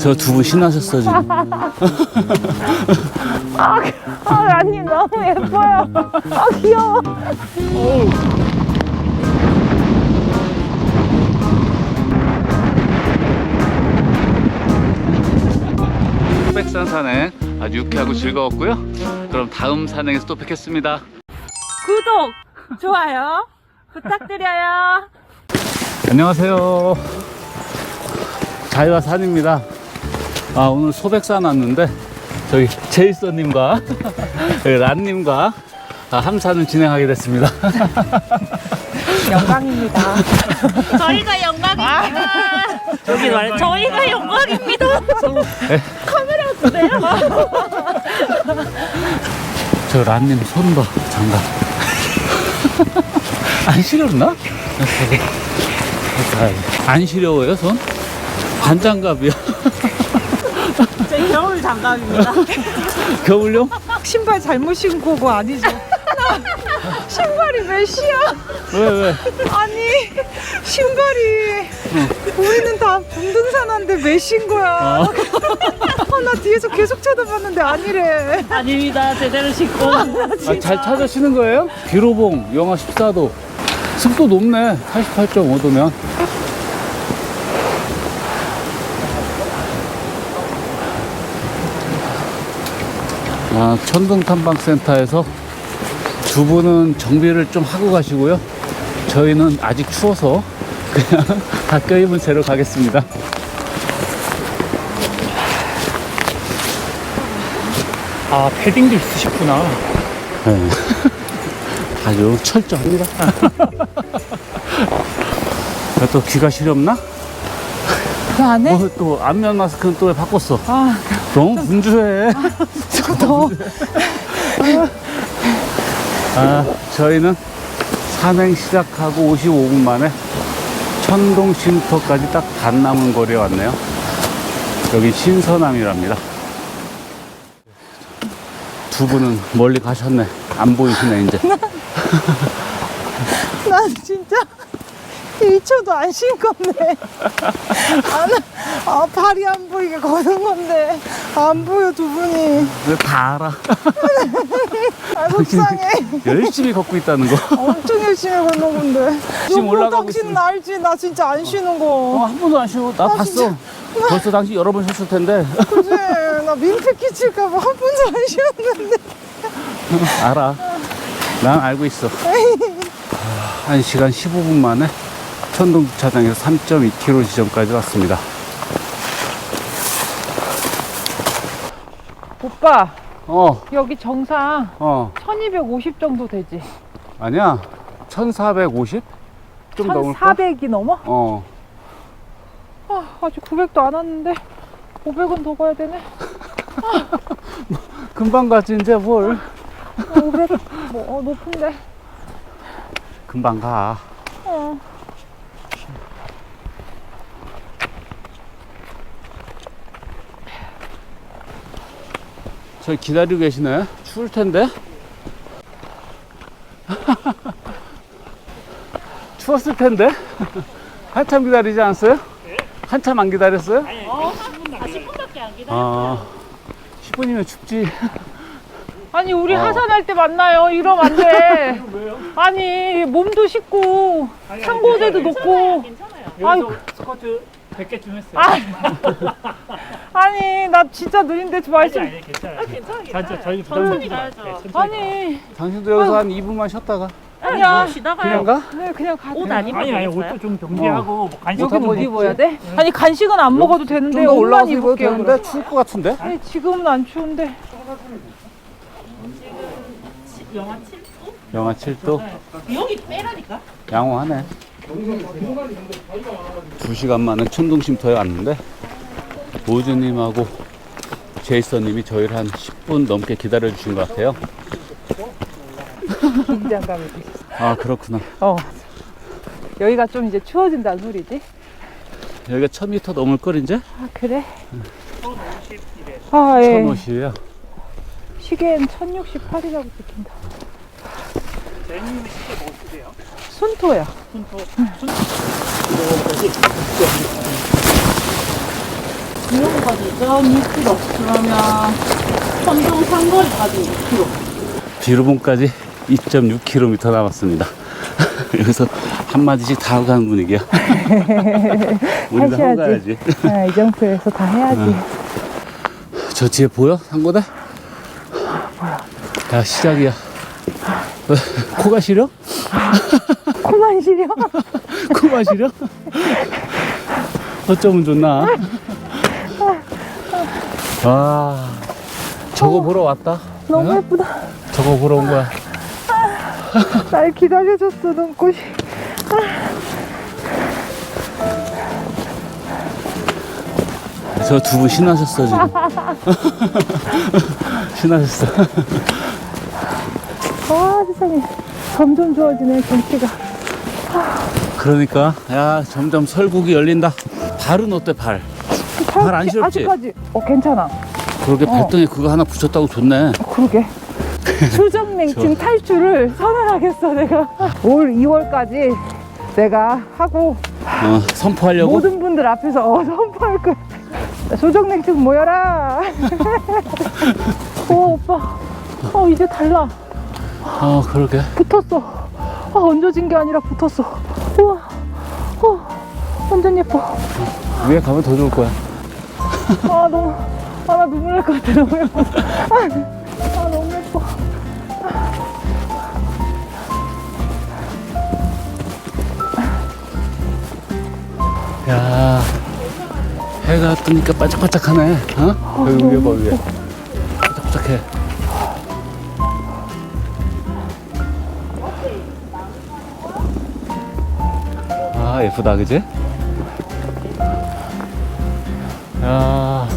저두분 신나셨어 지금. 아, 아 아니 너무 예뻐요. 아 귀여워. 백산 산행 아주 유쾌하고 즐거웠고요. 그럼 다음 산행에서 또 뵙겠습니다. 구독, 좋아요 부탁드려요. 안녕하세요. 자유와 산입니다. 아, 오늘 소백산 왔는데, 저희 제이슨님과 란님과 아, 함산을 진행하게 됐습니다. 영광입니다. 저희가 영광입니다. 저기 말 저희가 영광입니다. 카메라 보세요. 저 란님 손 봐, 장갑. 안 시렵나? 안 시려워요, 손? 반장갑이야. 제 겨울 장갑입니다. 겨울용? 신발 잘못 신고 고 아니죠? 신발이 몇이야? 왜, 왜? 아니 신발이 보이는 다 분등산한데 몇인 거야? 어. 아, 나 뒤에서 계속 쳐다봤는데 아니래. 아닙니다. 제대로 신고. 아, 잘 찾으시는 거예요? 기로봉 영하 14도 습도 높네 88.5도면 아, 천둥탐방센터에서 두 분은 정비를 좀 하고 가시고요 저희는 아직 추워서 그냥 다 껴입은 채로 가겠습니다 아 패딩도 있으셨구나. 네. 아주 철저합니다. 야, 또 귀가 시렵나? 그 안에 뭐또 안면 마스크는 또 왜 바꿨어? 아 너무 분주해. 더 아, 저희는 산행 시작하고 55분 만에 천동 쉼터까지 딱 반 남은 거리에 왔네요. 여기 신서남이랍니다. 두 분은 멀리 가셨네. 안 보이시네, 이제. 난 진짜 1초도 안 쉰 건데. 아, 나, 아, 발이 안 보이게 걷은 건데. 안 보여, 두 분이. 왜다 알아? 아, 속상해. 열심히 걷고 있다는 거. 엄청 열심히 걷는 건데. 지금 너 올라가고 당신 있습니다. 알지? 나 진짜 안 쉬는 어, 거. 한 번도 안 쉬고 나 아, 봤어. 진짜. 벌써 당시 여러 번 쉬었을 텐데. 그지? 나 민폐 끼칠까봐 한 번도 안 쉬었는데. 알아. 난 알고 있어. 아, 1시간 15분 만에 천동 주차장에서 3.2km 지점까지 왔습니다. 오빠, 어, 여기 정상 어. 1250 정도 되지? 아니야. 1450? 좀 넘을까? 1400이 넘어? 어. 아, 아직 900도 안 왔는데 500은 더 가야 되네. 금방 가지, 이제 뭘. 500, 뭐 어, 높은데. 금방 가. 어. 저기 기다리고 계시네. 추울 텐데. 추웠을 텐데. 한참 기다리지 않았어요? 한참 안 기다렸어요? 아, 10분밖에 안. 아, 10분이면 춥지. 아니 우리 어. 하산할 때 만나요. 이러면 안 돼. 아니 몸도 씻고 상고제도 놓고. 괜찮아요. 아이, 스쿼트 100개 좀 했어요. 아, 아니 나 진짜 느린데 아니 말씀. 아니 괜찮아요. 괜찮아, 자, 자, 저희 천천히 가야죠. 네, 천천히 아니 당신도 여기서 한 2분만 쉬었다가 아니야. 쉬다가요. 그냥 가? 네 그냥 가. 옷 그냥. 안 입어도 아니 아니? 옷도 좀 정리하고 뭐 간식 여기 좀 못. 입어야 돼? 아니 간식은 안 먹어도 되는데 좀더 옷만 입어도 입을게요. 되는데 그럼. 추울 것 같은데? 아니 지금은 안 추운데. 영하 7도? 영하 7도 여기 빼라니까. 양호하네 2시간 만에 천둥쉼터에 왔는데 오즈님하고 제이슨님이 저희를 한 10분 넘게 기다려 주신 것 같아요 긴장감이. 아 그렇구나 어. 여기가 좀 이제 추워진다는 소리지? 여기가 1000m 넘을 걸 이제? 아 그래? 아 예. 1050이에요 시계엔 1068이라고 찍힌다. 대님이 쉽게 뭐 쓰세요? 손토야. 손톱. 비용까지 좀 2km. 그러면 천둥 상거리까지 2km. 비루봉까지 2.6km 남았습니다. 여기서 한마디씩 다 하고 가는 분위기야. 우리도 하고 가야지. 네, 이 정도에서 다 해야지. 저 뒤에 보여? 상고대? 야, 시작이야. 어, 코가 시려? 코만 시려? 코가 시려? 어쩌면 좋나? 아, 저거 보러 왔다. 너무 어? 예쁘다. 저거 보러 온 거야. 날 기다려줬어, 눈꽃이. 저 두 분 신나셨어, 지금. 신나셨어. 아, 세상에. 점점 좋아지네, 경치가. 그러니까, 야, 점점 설국이 열린다. 발은 어때, 발? 발 안 시렵지? 아직까지. 어, 괜찮아. 그러게 어. 발등에 그거 하나 붙였다고 좋네. 어, 그러게. 수정냉증 탈출을 선언하겠어, 내가. 올 2월까지 내가 하고 어, 선포하려고? 모든 분들 앞에서 어, 선포할 거야. 수정냉증 모여라. 오, 오빠. 어, 이제 달라. 어, 그러게. 붙었어. 아, 얹어진 게 아니라 붙었어. 우와. 어, 완전 예뻐. 위에 가면 더 좋을 거야. 아, 너무. 아, 나 눈물 날 것 같아. 너무 예뻐. 아, 아, 너무 예뻐. 야, 해가 뜨니까 반짝반짝하네. 어? 여기 위에 봐, 위에. 예쁘다, 그지? 야,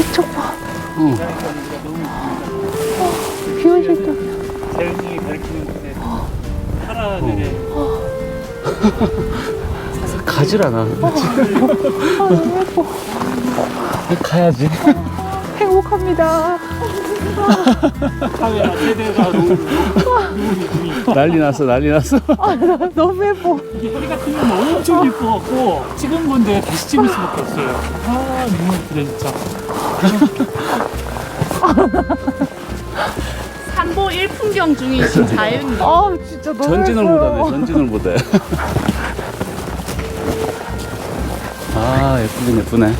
이쪽 봐. 응. 비 오실 때. 재현이 가르치는 곳에 파라들의 가질 않아. 아, 너무 예뻐. 가야지. 행복합니다. 카메라 세대가 너무 난리 났어, 난리 났어. 아, 나 너무 예뻐. 이게 소리 같은 건 엄청 예뻐갖고 찍은 건데 다시 찍을 수밖에 없어요. 아 너무 예쁘다 진짜. 산보 1풍경 중이신 자연인. 아, 진짜 너무 전진을. 못하네, 전진을 못해. 아, 예쁘긴 예쁘네.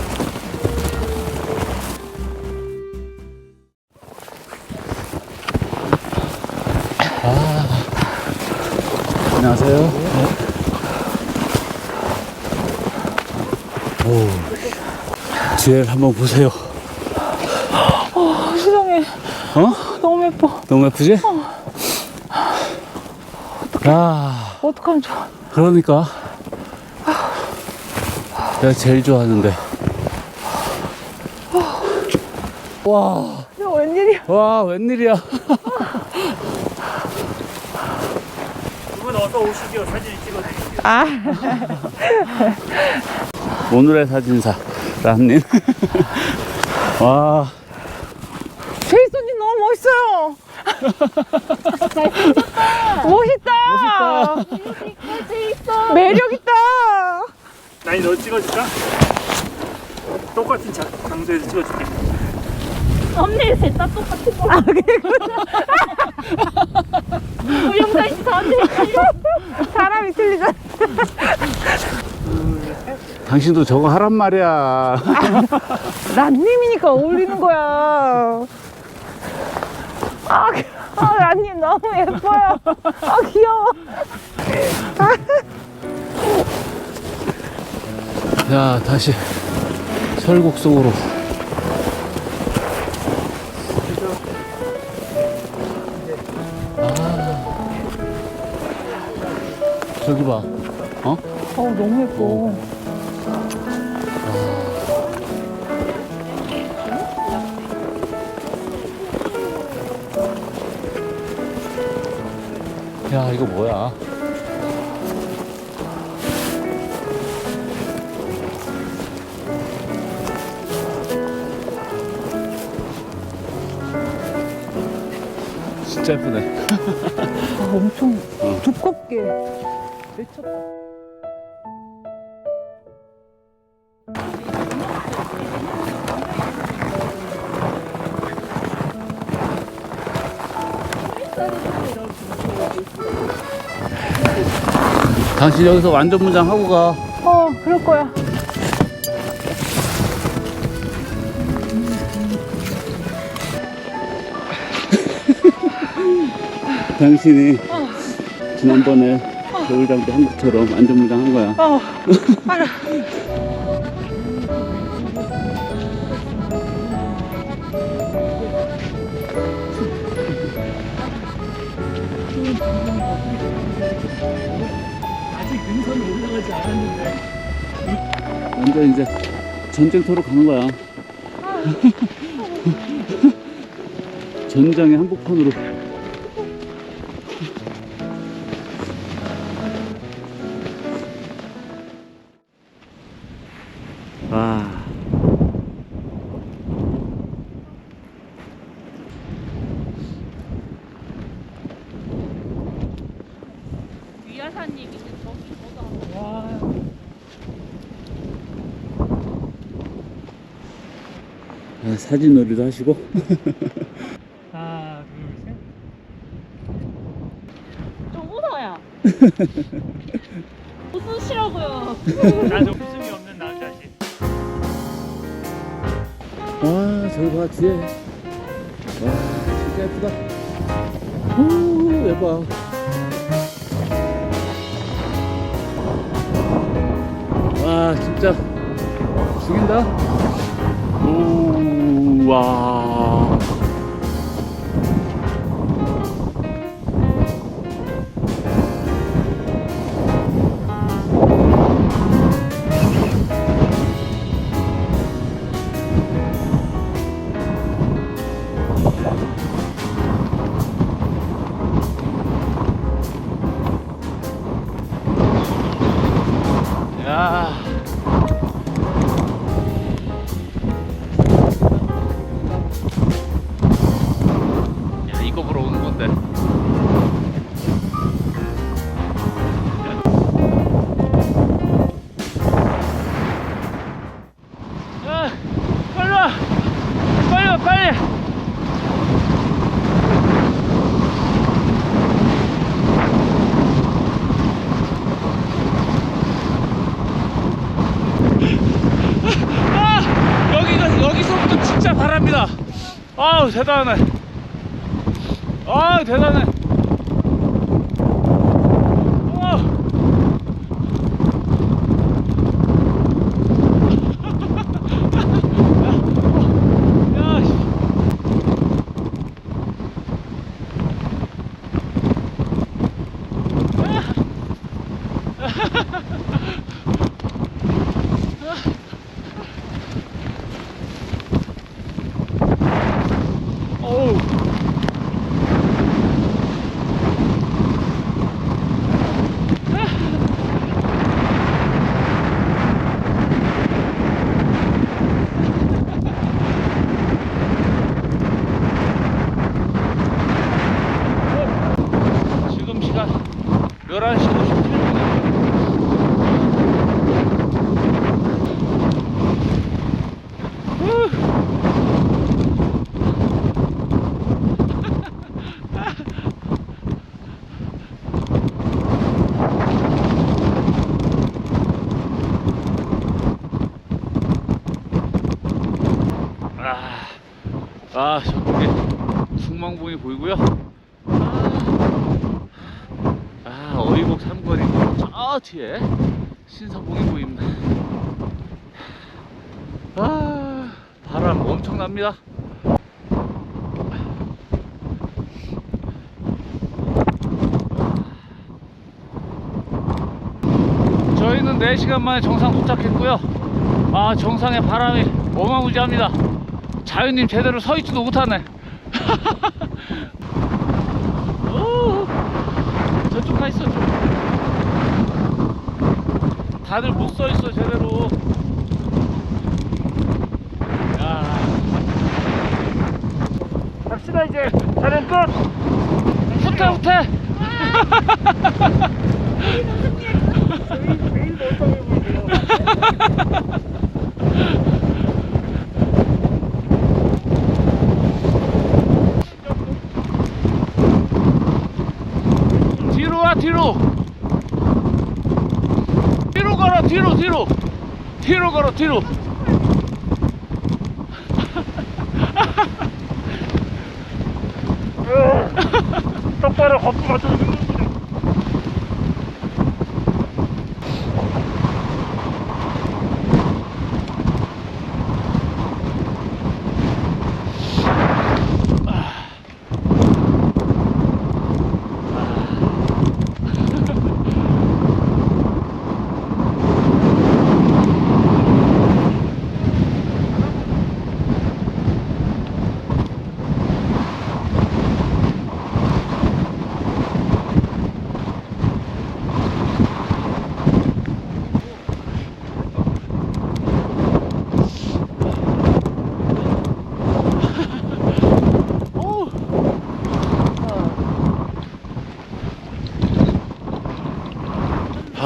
안녕하세요. 오, 뒤를 한번 보세요. 아, 세상에. 어? 너무 예뻐. 너무 예쁘지? 야, 어떡하면 좋아. 그러니까 내가 제일 좋아하는데 와, 야, 웬일이야. 와 웬일이야 두분 어서 오시죠 사진 찍어드릴게요. 아, 오늘의 사진사 란님 와 제이슨님 너무 멋있어요. 멋있다. 멋있다 매력 있다. 나이 너 찍어줄까? 똑같은 자, 장소에서 찍어줄게. 썸네일 셋다 똑같은 거. 누구 영상인지 다 사람이 틀리잖아. 당신도 저거 하란 말이야 란님이니까 어울리는 거야. 아, 아, 란님 너무 예뻐요. 아, 귀여워. 자 다시 설국 속으로 저기 봐 어? 어, 너무 예뻐. 야 이거 뭐야 진짜 예쁘네 아, 엄청 두껍게. 미쳤다. 당신 여기서 완전 문장 하고 가. 어, 그럴 거야. 당신이 어. 지난번에 겨울장도 한 것처럼 완전 무장 한 거야. 어, 알아. 아직 능선이 올라가지 않았는데. 완전 이제 전쟁터로 가는 거야. 전장의 한복판으로. 아, 사진 놀이도 하시고. 하나, 둘, 셋. 좀 웃어야. 웃으시라고요. 난 웃음이 없는 남자지. 와, 저기 봐, 뒤에. 와, 진짜 예쁘다. 오, 예뻐. 와, 진짜 죽인다. 오, 와. 대단해. 아우, 대단해. 아! 야, 씨. 어우. 지금 시간 11시 57분. 아, 아, 저쪽에 중망봉이 보이고요. 아, 어이곡 삼거리 저 뒤에 신사봉이 보입니다. 아, 바람 엄청납니다. 저희는 4시간 만에 정상 도착했고요. 아, 정상에 바람이 어마무지합니다. 자유님 제대로 서 있지도 못하네. 오, 저쪽 가 있어. 저. 다들 못 서 있어 제대로. 야. 갑시다 이제. 촬영 끝. 후퇴 후퇴. 매일 멀쩡해 보이세요. 뒤로 와 뒤로. 뒤로 뒤로. 뒤로 걸어 뒤로. 똑바로 걷고 맞춰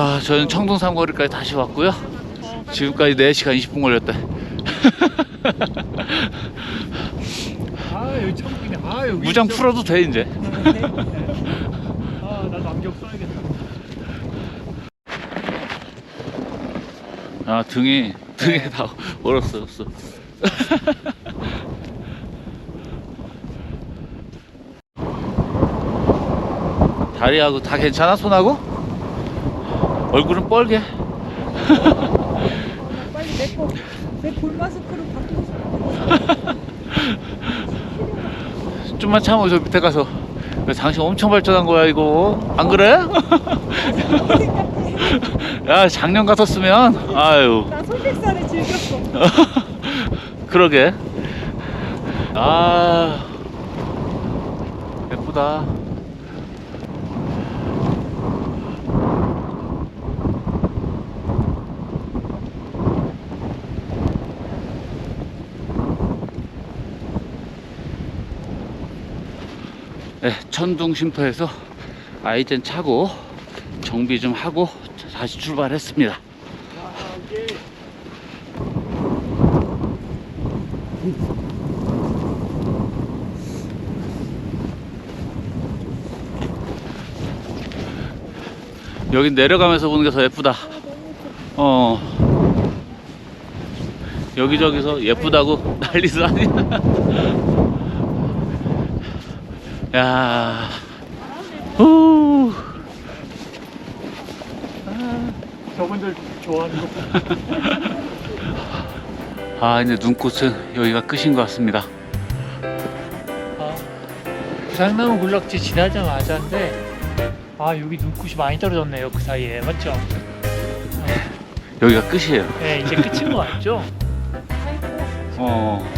아 저는 청동 삼거리까지 다시 왔고요. 지금까지 4시간 20분 걸렸대 아 여기 천국이네. 아 여기 무장 진짜- 풀어도 돼 이제. 아 나도 안경 써야겠다. 아 등이 등에 다 얼었어 얼었어. 다리하고 다 괜찮아 손하고? 얼굴은 뻘게 빨리 내거 내 볼마스크로 바꾸고 싶어. 좀만 참아 저 밑에 가서. 당신 엄청 발전한 거야 이거? 안 그래? 야 작년 같았으면. 아유. 나 소백산에 즐겼어. 그러게. 아 예쁘다 네, 천둥 쉼터에서 아이젠 차고 정비 좀 하고 다시 출발했습니다. 여기 내려가면서 보는 게 더 예쁘다. 어. 여기저기서 예쁘다고 난리도 아니야. 야. 후. 저분들 좋아하는 거 아, 이제 눈꽃은 여기가 끝인 것 같습니다. 아, 부산나무 군락지 지나자마자인데 아 여기 눈꽃이 많이 떨어졌네요 그 사이에 맞죠? 여기가 끝이에요. 네 이제 끝인 거 같죠? 어.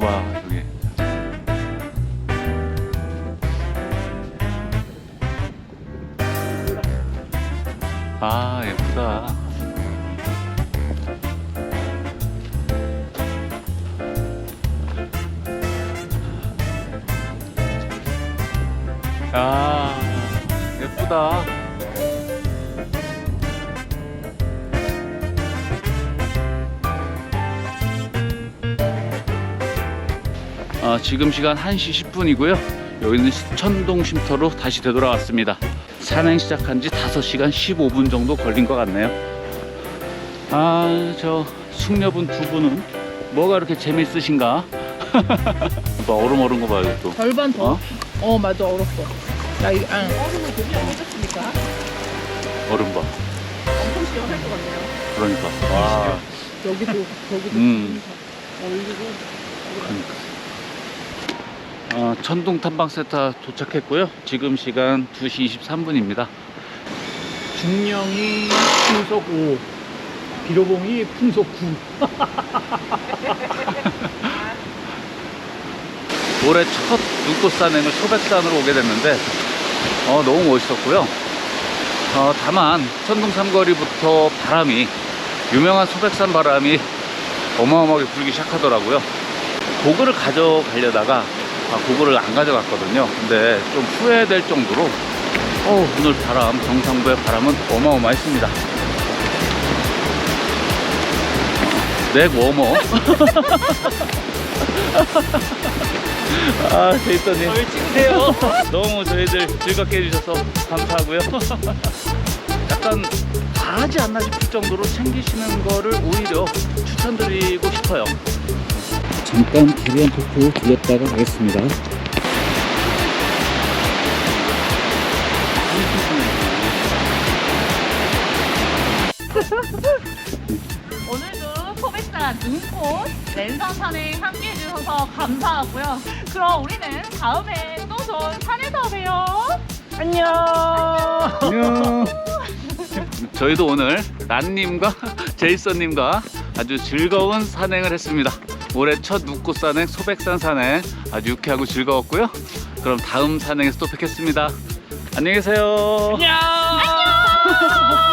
거 봐, 여기. 아, 예쁘다. 야, 예쁘다. 어, 지금 시간 1시 10분이고요. 여기는 천동 쉼터로 다시 되돌아왔습니다. 산행 시작한 지 5시간 15분 정도 걸린 것 같네요. 아, 저 숙녀분 두 분은 뭐가 이렇게 재밌으신가? 봐, 얼음 얼은 거 봐요, 또. 절반 더. 어? 어, 맞아 얼었어. 나 이거 안. 얼음 봐. 엄청 시원할 것 같네요. 그러니까. 와. 여기도 저기도 음. 얼리고. 어, 천둥 탐방센터 도착했고요. 지금 시간 2시 23분입니다. 중령이 풍속 5 비로봉이 풍속 9 올해 첫 눈꽃 산행을 소백산으로 오게 됐는데 어, 너무 멋있었고요. 어, 다만 천둥 삼거리부터 바람이 유명한 소백산 바람이 어마어마하게 불기 시작하더라고요. 고글을 가져가려다가 아, 고글을 안 가져갔거든요. 근데 좀 후회될 정도로 어, 오늘 바람 경상도의 바람은 어마어마했습니다. 넥 워머 아, 제이터님. 저희 찍으세요. 너무 저희들 즐겁게 해주셔서 감사하고요. 약간 과하지 않나 싶을 정도로 챙기시는 거를 오히려 추천드리고 싶어요. 잠깐 기리한 토크 들렸다가 가겠습니다. 오늘도 소백산 눈꽃 랜선 산행 함께 해주셔서 감사하고요. 그럼 우리는 다음에 또 좋은 산에서 봬요. 안녕. 안녕. 저희도 오늘 란님과 제이슨님과 아주 즐거운 산행을 했습니다. 올해 첫 묵고 산행 소백산 산행 아주 유쾌하고 즐거웠고요. 그럼 다음 산행에서 또 뵙겠습니다. 안녕히 계세요. 안녕.